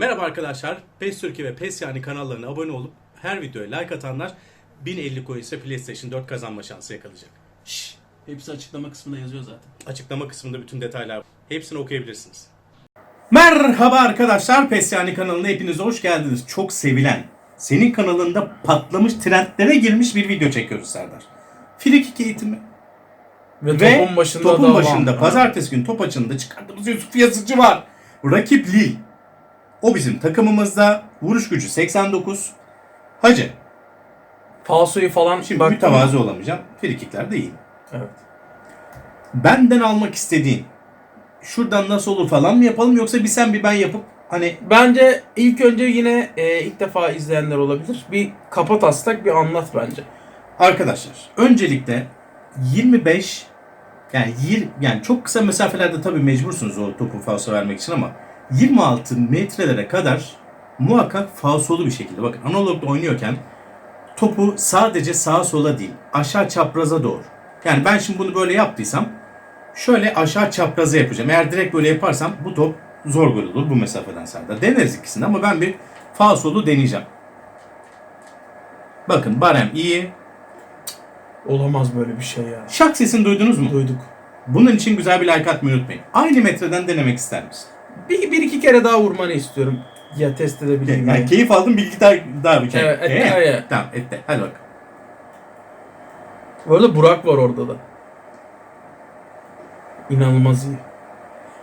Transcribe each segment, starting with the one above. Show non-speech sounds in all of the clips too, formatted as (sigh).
Merhaba arkadaşlar. PES Türkiye ve PES yani kanallarına abone olup her videoya like atanlar 1050 coin ise PlayStation 4 kazanma şansı yakalayacak. Şşş. Hepsi açıklama kısmında yazıyor zaten. Açıklama kısmında bütün detaylar var. Hepsini okuyabilirsiniz. Merhaba arkadaşlar. PES yani kanalına hepiniz hoş geldiniz. Çok sevilen, senin kanalında patlamış trendlere girmiş bir video çekiyoruz Serdar. Frikik eğitimi. Ve, Ve topun başında topun da başında pazartesi günü top açığında çıkardığımız Yusuf Yazıcı var. Rakip Lille. O bizim takımımızda. Vuruş gücü 89. Hacı. Falsoyu falan Şimdi baktın mütevazı mı? olamayacağım. Frikikler de iyi. Evet. Benden almak istediğin şuradan nasıl olur falan mı yapalım yoksa bir sen bir ben yapıp hani Bence ilk önce yine e, ilk defa izleyenler olabilir. Bir kapat aslak bir anlat bence. arkadaşlar öncelikle 25 yani yir, yani çok kısa mesafelerde tabii mecbursunuz o topu falso vermek için ama 26 metrelere kadar muhakkak falsolu bir şekilde bakın analogda oynuyorken topu sadece sağa sola değil aşağı çapraza doğru. Yani ben şimdi bunu böyle yaptıysam şöyle aşağı çapraza yapacağım. Eğer direkt böyle yaparsam bu top zor gol olur bu mesafeden Serdar. Deneriz ikisini ama ben bir falsolu deneyeceğim. Bakın barem iyi. Olamaz böyle bir şey ya. Şak sesini duydunuz mu? Duyduk. Bunun için güzel bir like atmayı unutmayın. Aynı metreden denemek ister misin? Bir, bir iki kere daha vurmanı istiyorum. Ya test edebileyim. Yani diye. keyif aldım bilgi daha, daha bir kere. Evet, ette, Ee, evet. Tamam ette. Hadi bak. Bu arada Burak var orada da. İnanılmaz iyi.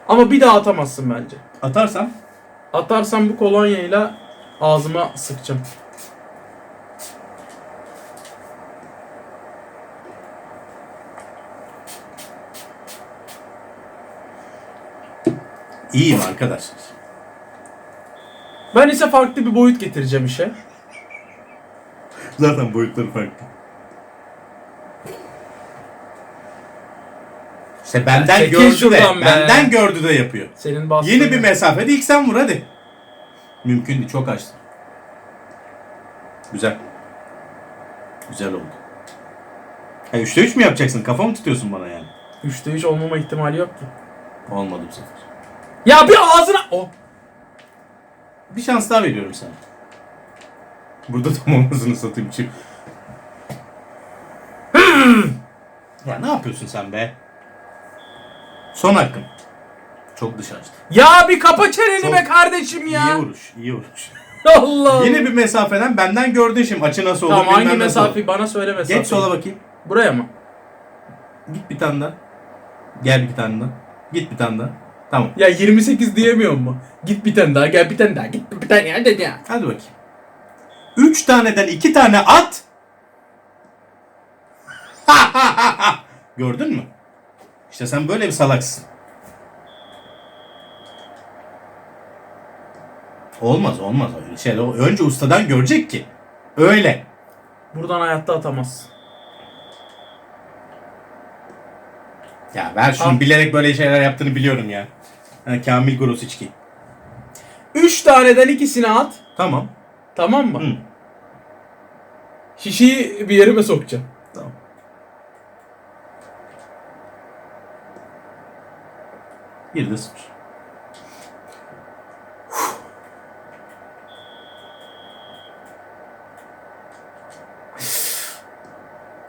Ama bir daha atamazsın bence. Atarsam Atarsam bu kolonyayla ağzıma sıkacağım. İyiyim arkadaşlar. Ben ise farklı bir boyut getireceğim işe. Zaten boyutları farklı. İşte benden Çekil gördü de, şuradan be. benden gördü de yapıyor. Senin bastığın... Yeni bir mesafede ilk sen vur hadi. Mümkün değil, çok açtın. Güzel. Güzel oldu. Ha, üçte üç mü yapacaksın? Kafa mı tutuyorsun bana yani? Üçte üç olmama ihtimali yok ki. Olmadı bu sefer. Ya bir ağzına... Oh. Bir şans daha veriyorum sana. Burada tamamlasını satayım çift. ya ne yapıyorsun sen be? Son hakkın. Çok dışarı açtı. Ya bir kapa çeneni Çok be kardeşim ya. İyi vuruş, iyi vuruş. (laughs) Allah. Yine bir mesafeden benden gördün şimdi açı nasıl olur Tamam hangi bilmem nasıl olur. mesafeyi bana söyle mesafeyi. Geç sola bakayım. Buraya mı? Git bir tane daha. Gel bir tane daha. Git bir tane daha. Tamam. Ya 28 diyemiyor mu? Git bir tane daha gel bir tane daha git bir tane ya dedi ya. Hadi bakayım. Üç taneden iki tane at. (laughs) Gördün mü? İşte sen böyle bir salaksın. Olmaz olmaz öyle şey. Önce ustadan görecek ki. Öyle. Buradan hayatta atamaz. Ya ver şunu Al. bilerek böyle şeyler yaptığını biliyorum ya. Ha, Kamil Grosicki. 3 taneden ikisini at. Tamam. Tamam mı? Hı. Şişeyi bir yerime sokacağım. Tamam. Bir de sıfır.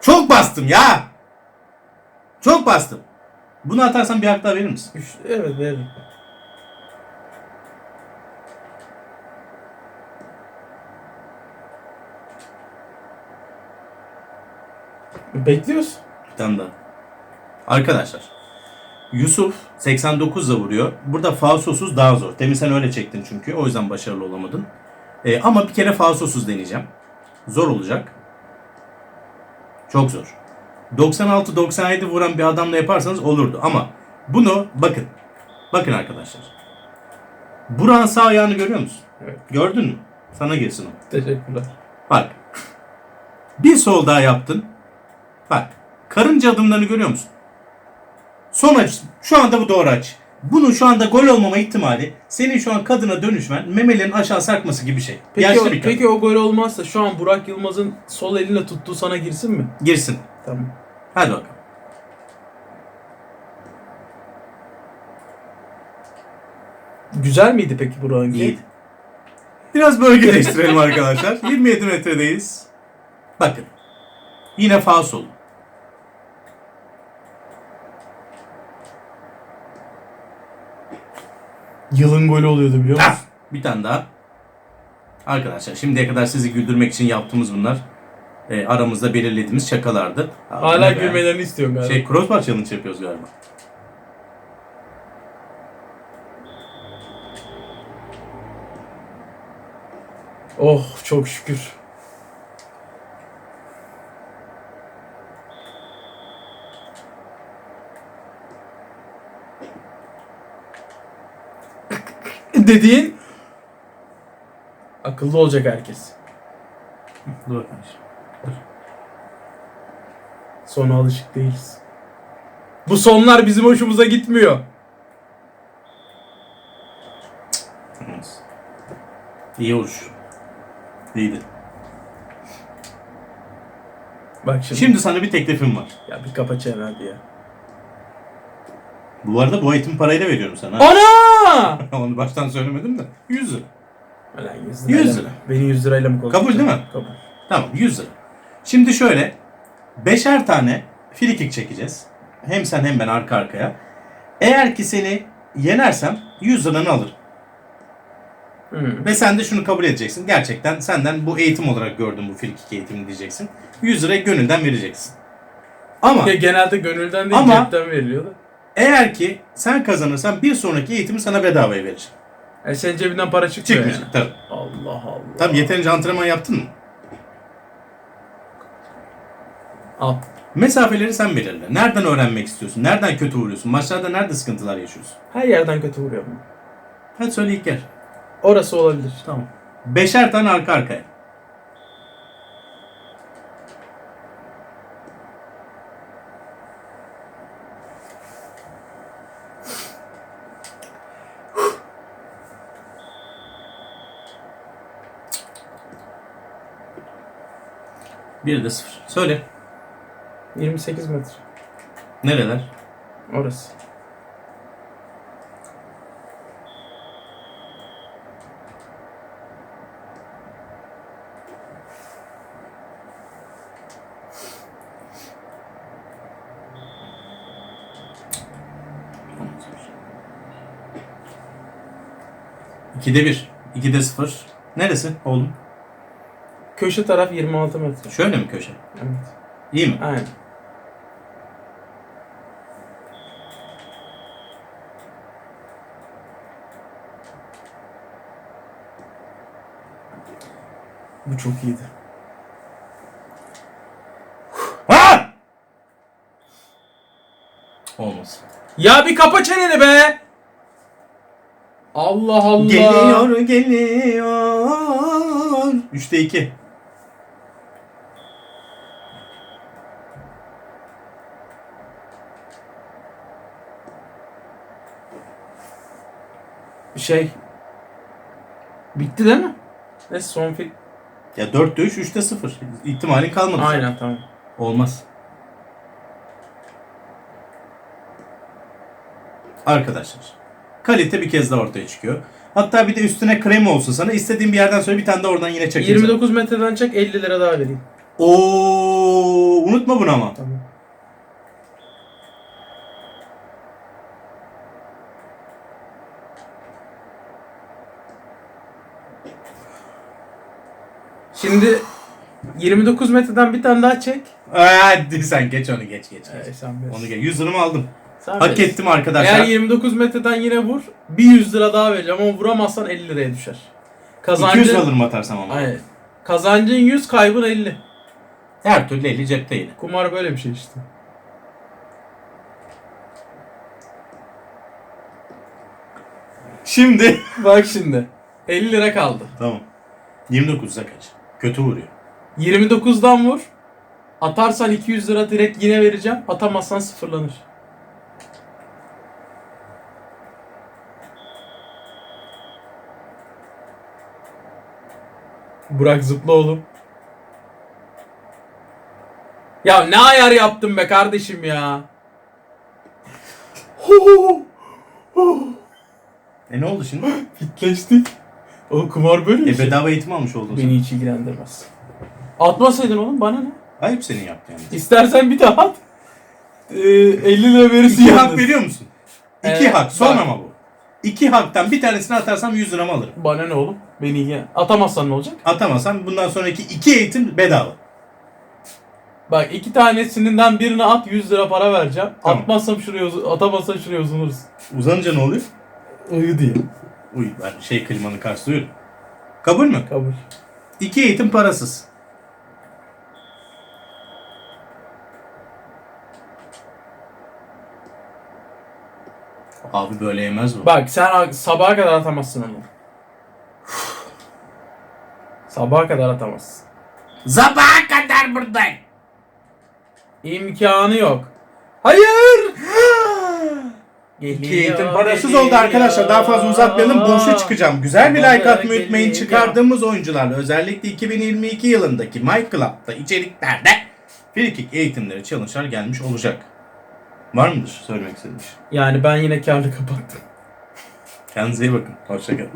Çok bastım ya. Çok bastım. Bunu atarsan bir hak daha verir misin? Üç, evet veririm. Bekliyoruz. Bir tane daha. Arkadaşlar. Yusuf 89'la vuruyor. Burada falsosuz daha zor. Demin sen öyle çektin çünkü. O yüzden başarılı olamadın. Ee, ama bir kere falsosuz deneyeceğim. Zor olacak. Çok zor. 96-97 vuran bir adamla yaparsanız olurdu. Ama bunu bakın. Bakın arkadaşlar. Buran sağ ayağını görüyor musun? Evet. Gördün mü? Sana gelsin o. Teşekkürler. Bak. Bir sol daha yaptın. Bak. Karınca adımlarını görüyor musun? Son aç. Şu anda bu doğru aç. Bunun şu anda gol olmama ihtimali senin şu an kadına dönüşmen memelerin aşağı sarkması gibi bir şey. Peki, Yaşlı o, bir kadın. peki o gol olmazsa şu an Burak Yılmaz'ın sol eline tuttuğu sana girsin mi? Girsin. Tamam. Hadi bakalım. Güzel miydi peki Burak'ın? İyiydi. Biraz bölge değiştirelim arkadaşlar. (laughs) 27 metredeyiz. Bakın. Yine faul olun. Yılın golü oluyordu biliyor musun? Ah! Bir tane daha. Arkadaşlar şimdiye kadar sizi güldürmek için yaptığımız bunlar. E, aramızda belirlediğimiz şakalardı. Hala yani- gülmelerini istiyorum galiba. Şey crossbar challenge yapıyoruz galiba. Oh çok şükür. Dediğin akıllı olacak herkes. Dur kardeşim. Sona alışık değiliz. Bu sonlar bizim hoşumuza gitmiyor. İyi olur. İyiydi. Bak şimdi. Şimdi sana bir teklifim var. Ya bir kapa çene hadi ya. Bu arada bu eğitim parayı da veriyorum sana. Ana! (laughs) Onu baştan söylemedim de. 100 lira. Ulan 100 lirayla 100 mı? lira. Beni 100 lirayla mı korkutacaksın? Kabul değil mi? Kabul. Tamam 100 lira. Şimdi şöyle. Beşer tane free kick çekeceğiz. Hem sen hem ben arka arkaya. Eğer ki seni yenersem 100 liranı alırım. Hmm. Ve sen de şunu kabul edeceksin. Gerçekten senden bu eğitim olarak gördüm bu free kick eğitimini diyeceksin. 100 lirayı gönülden vereceksin. Ama Ya genelde gönülden değil Ama- cepten veriliyor da. eğer ki sen kazanırsan bir sonraki eğitimi sana bedavaya vereceğim. Yani senin cebinden para çıkmıyor Çıkmayacak yani. tabii. Allah Allah. Tabii yeterince antrenman yaptın mı? Al. Mesafeleri sen belirle. Nereden öğrenmek istiyorsun? Nereden kötü vuruyorsun? Maçlarda nerede sıkıntılar yaşıyorsun? Her yerden kötü vuruyorum. Hadi söyle ilk yer. Orası olabilir. Tamam. Beşer tane arka arkaya. Bir de sıfır. Söyle. 28 metre. Nereler? Orası. İkide bir. İkide sıfır. Neresi oğlum? Köşe taraf 26 metre. Şöyle mi köşe? Evet. İyi mi? Aynen. Bu çok iyiydi. Ha! Olmaz. Ya bir kapa çeneni be! Allah Allah. Geliyor, geliyor. Üçte iki. Şey. Bitti değil mi? Ne son film? Ya dörtte üç, üçte sıfır. İhtimalin kalmadı. Aynen tamam. Olmaz. Arkadaşlar. Kalite bir kez daha ortaya çıkıyor. Hatta bir de üstüne krem olsun sana. İstediğin bir yerden söyle bir tane de oradan yine çekeyim. 29 metreden çek 50 lira daha vereyim. Oo, unutma bunu ama. Tamam. Şimdi 29 metreden bir tane daha çek. Hadi sen geç onu geç geç. geç. Ee, sen bilirsin. Onu geç. 100 liramı aldım. Sen Hak ettim arkadaşlar. Eğer 29 metreden yine vur, bir 100 lira daha vereceğim ama vuramazsan 50 liraya düşer. 200 Kazancın, alırım atarsam ama. Aynen. Kazancın 100, kaybın 50. Her türlü 50 cepte yine. Kumar böyle bir şey işte. Şimdi. Bak şimdi. 50 lira kaldı. tamam. 29'a kaç. Kötü vuruyor. 29'dan vur. Atarsan 200 lira direkt yine vereceğim. Atamazsan sıfırlanır. Burak zıpla oğlum. Ya ne ayar yaptın be kardeşim ya. E ne oldu şimdi? Fitleştik. O kumar böyle bir E şey. bedava eğitim almış oldun sen. Beni hiç ilgilendirmez. Atmasaydın oğlum bana ne? Ayıp senin yaptığın yani. İstersen bir daha at. Ee, 50 lira verirsin İki hak yalnız. veriyor musun? İki Evet, hak. Son bak. ama bu. İki haktan bir tanesini atarsam 100 liramı alırım. Bana ne oğlum? Beni ilgilen. Atamazsan ne olacak? Atamazsam bundan sonraki iki eğitim bedava. Bak iki tanesinden birini at 100 lira para vereceğim. Tamam. Atmazsam şuraya uz- atamazsan şuraya uzanırız. Uzanınca ne oluyor? Iı diye. Uy ben şey klimanı karşılıyorum. Kabul mü? Kabul. İki eğitim parasız. Abi böyle yemez bu. Bak sen sabaha kadar atamazsın onu. sabaha kadar atamazsın. Sabaha kadar buradayım. İmkanı yok. Hayır! İki eğitim parasız oldu arkadaşlar. Daha fazla uzatmayalım. Boşa çıkacağım. Güzel bir like atmayı unutmayın. Çıkardığımız oyuncularla özellikle 2022 yılındaki My Club'da içeriklerde frikik eğitimleri, challenge'lar gelmiş olacak. Var mıdır söylemek istediğiniz? Yani ben yine karlı kapattım. Kendinize iyi bakın. Hoşçakalın.